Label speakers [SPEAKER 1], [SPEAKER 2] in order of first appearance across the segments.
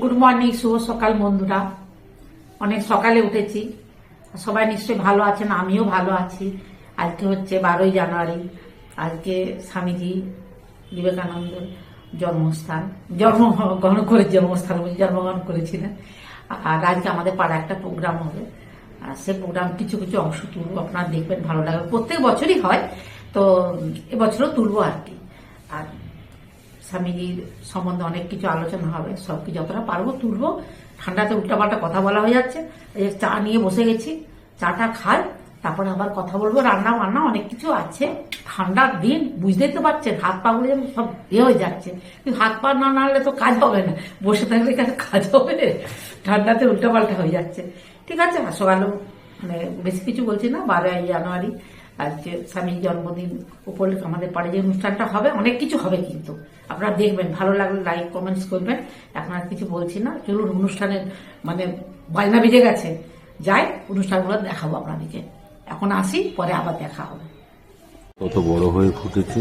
[SPEAKER 1] Good morning শুভ সকাল বন্ধুরা। অনেক সকালে উঠেছি। সবাই নিশ্চয়ই ভালো আছেন, আমিও ভালো আছি। আজকে হচ্ছে বারোই জানুয়ারি। আজকে স্বামীজি বিবেকানন্দের জন্মস্থান জন্মগ্রহণ করে জন্মস্থান বলে জন্মগ্রহণ করেছিলেন। আর আজকে আমাদের পাড়া একটা প্রোগ্রাম হবে। সে প্রোগ্রাম কিছু কিছু অংশ তুলবো, আপনারা দেখবেন ভালো লাগবে। প্রত্যেক বছরই হয়, তো এবছরও তুলবো আর কি। আর স্বামীজির সম্বন্ধে অনেক কিছু আলোচনা হবে সব কি যতটা পারব তুলবো। ঠান্ডাতে উল্টাপাল্টা কথা বলা হয়ে যাচ্ছে। চা নিয়ে বসে গেছি, চাটা খাই, তারপরে আবার কথা বলব, রান্না বান্না অনেক কিছু আছে। ঠান্ডার দিন, বুঝতেই তো পারছেন হাত পা গুলো যেন সব ইয়ে হয়ে যাচ্ছে। কিন্তু হাত পা না নাড়লে তো কাজ হবে না, বসে থাকলে কাজ হবে? ঠান্ডাতে উল্টাপাল্টা হয়ে যাচ্ছে। ঠিক আছে সকালেও মানে বেশি কিছু বলছি না, বারোই জানুয়ারি। আজকে স্বামীর জন্মদিন উপলক্ষে আমাদের পাড়ে যে অনুষ্ঠানটা হবে, অনেক কিছু হবে কিন্তু। আপনারা দেখবেন, ভালো লাগলে লাইক কমেন্টস করবেন। এখন আর কিছু বলছি না। চলুন, অনুষ্ঠানের মানে বাজনা বেজে গেছে। যাই, অনুষ্ঠানগুলো দেখাবো আপনাদেরকে। এখন আসি, পরে আবার দেখা হবে।
[SPEAKER 2] কত বড় হয়ে ফুটেছে।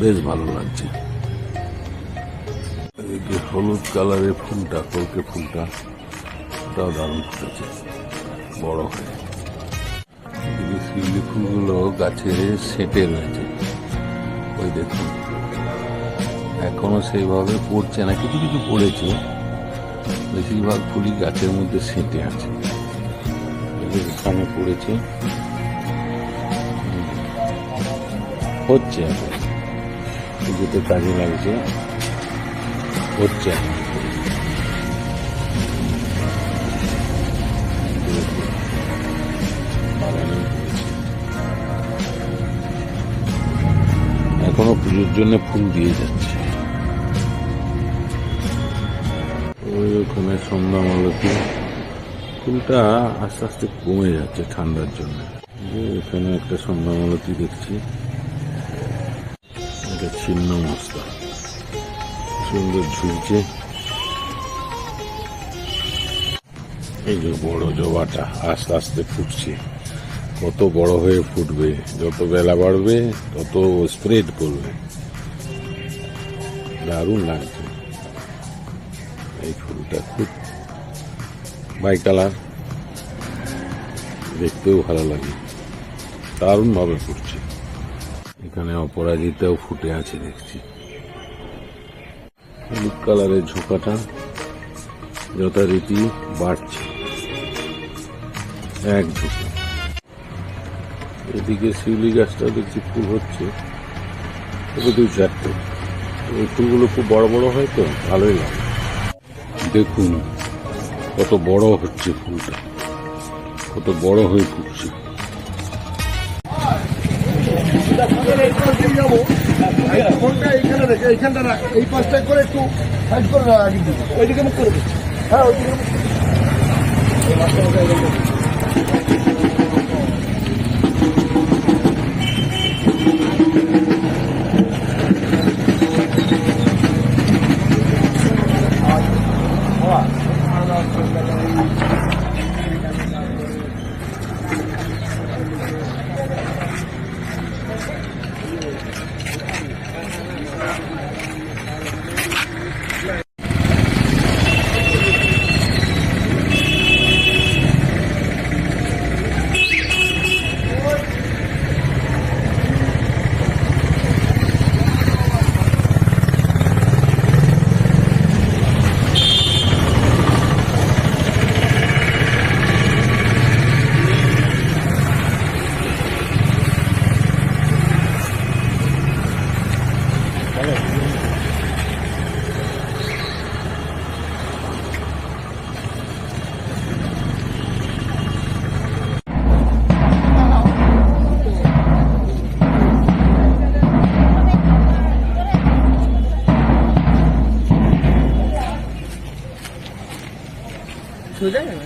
[SPEAKER 2] বেশ ভালো লাগছে। হলুদ কালারের ফুলটা, কলকে ফুলটা দারুণ ফুটেছে। বড় হয়ে। শিউলি ফুলগুলো গাছে সেটে রয়েছে। ওই দেখুন। এখনও সেইভাবে পড়ছে না, কিছু কিছু পড়েছে। বেশিরভাগ ফুলই গাছের মধ্যে সেটে আছে। এখানে পড়েছে। হচ্ছে পুজোতে কাজে লাগছে। হচ্ছে এখন। পুজোর জন্য ফুল দিয়ে যাচ্ছে। ওই ওখানে সন্ধ্যা মালতী। ফুলটা আস্তে আস্তে কমে যাচ্ছে ঠান্ডার জন্য। এখানে একটা সন্ধ্যা মালতী দেখছি। এটা ছিন্ন মস্তা। সুন্দর ঝুলছে। এই যে বড় জবাটা আস্তে আস্তে ফুটছে। কত বড় হয়ে ফুটবে, যত বেলা বাড়বে, তত স্প্রেড করবে। দারুণ লাগছে। এই ফুলটা খুব বাই কালার দেখতেও ভালো লাগে। দারুণ ভাবে ফুটছে। এখানে অপরাজিতাও ফুটে আছে, দেখছি। হলুদ কালারের ঝোঁকাটা যথারীতি বাড়ছে। এক ঝোঁকা। এদিকে শিউলি গাছটা দেখছি ফুল হচ্ছে। তবে দুই চারটে। এই ফুলগুলো খুব বড় বড় হয় তো, ভালোই লাগে। দেখুন, কত বড় হচ্ছে ফুলটা। কত বড় হয়ে ফুটছে।
[SPEAKER 3] এই পাশটা করে একটু সাইড করে ওইদিকে মুখ করে হ্যাঁ ওইদিকে মুখ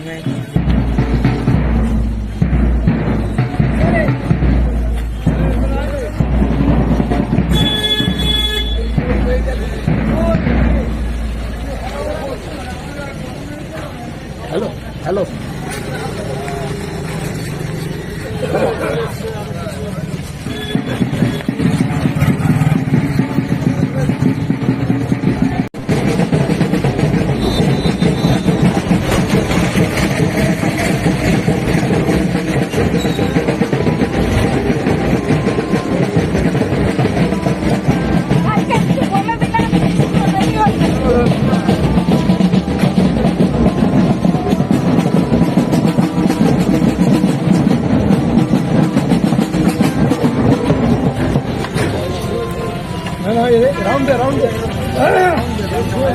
[SPEAKER 3] રાઉન્ડ દે રાઉન્ડ દે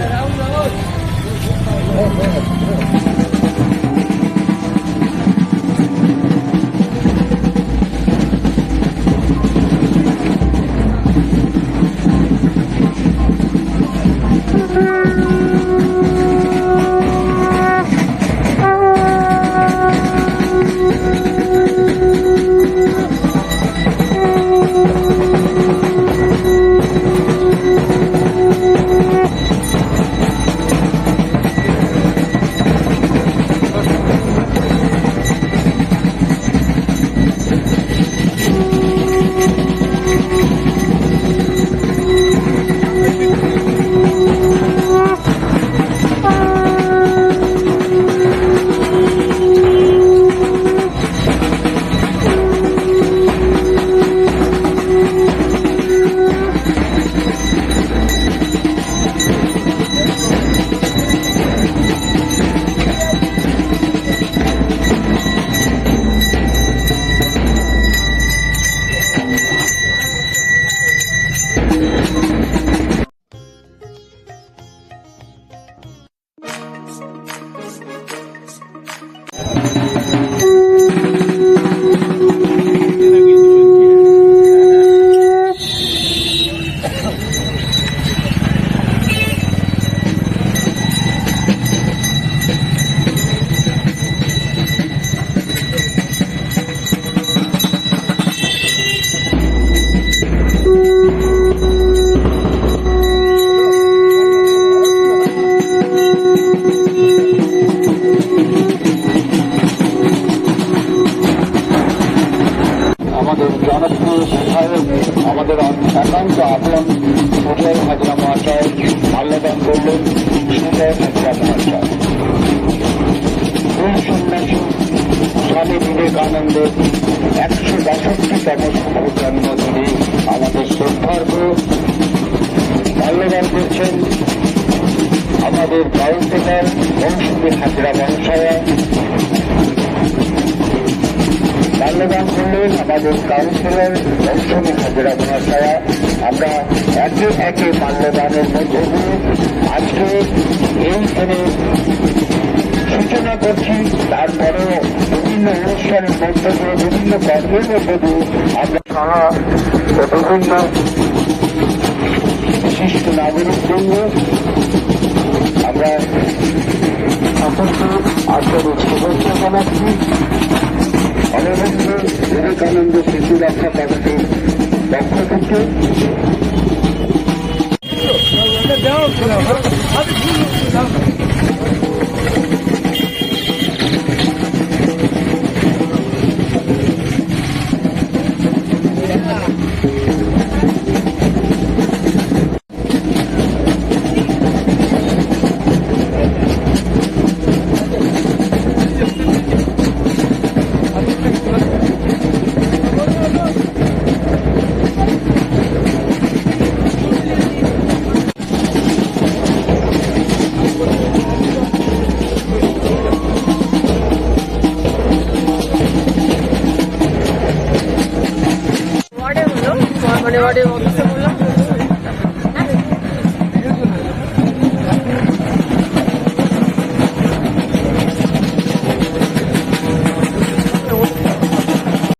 [SPEAKER 4] રાઉન્ડ દે Mm-hmm. আমাদের একান্ত আপন সুজয় হাজরা মহাশয় মাল্যদান করলেন সুজয় হাজরা মহাশয় স্বামী বিবেকানন্দের একশো বাষট্টিতম জন্মদিনে আমাদের শ্রদ্ধার্ঘ মাল্যদান করছেন আমাদের কাউন্সিলর মৌসুমী হাজরা মহাশয়া মাল্যদান করলেন আমাদের কাউন্সিলর মৌসুমী হাজরা মহাশয়া আমরা একে একে মাল্যদানের মধ্যে দিয়ে আজকে এইখানে সূচনা করছি। তারপরেও বিভিন্ন অনুষ্ঠানের মধ্যে দিয়ে, বিভিন্ন কর্মের মধ্যে দিয়ে আমরা সারা বিভিন্ন বিশিষ্ট নাগরিকবৃন্দ আমরা সকলকে আন্তরিক শুভেচ্ছা জানাচ্ছি। অনবদ্য বিবেকানন্দ শিশু রক্ষা কমিটির পক্ষ থেকে
[SPEAKER 5] ওয়ার্ডে হলো মানে ওয়ার্ডে অফিসে বললাম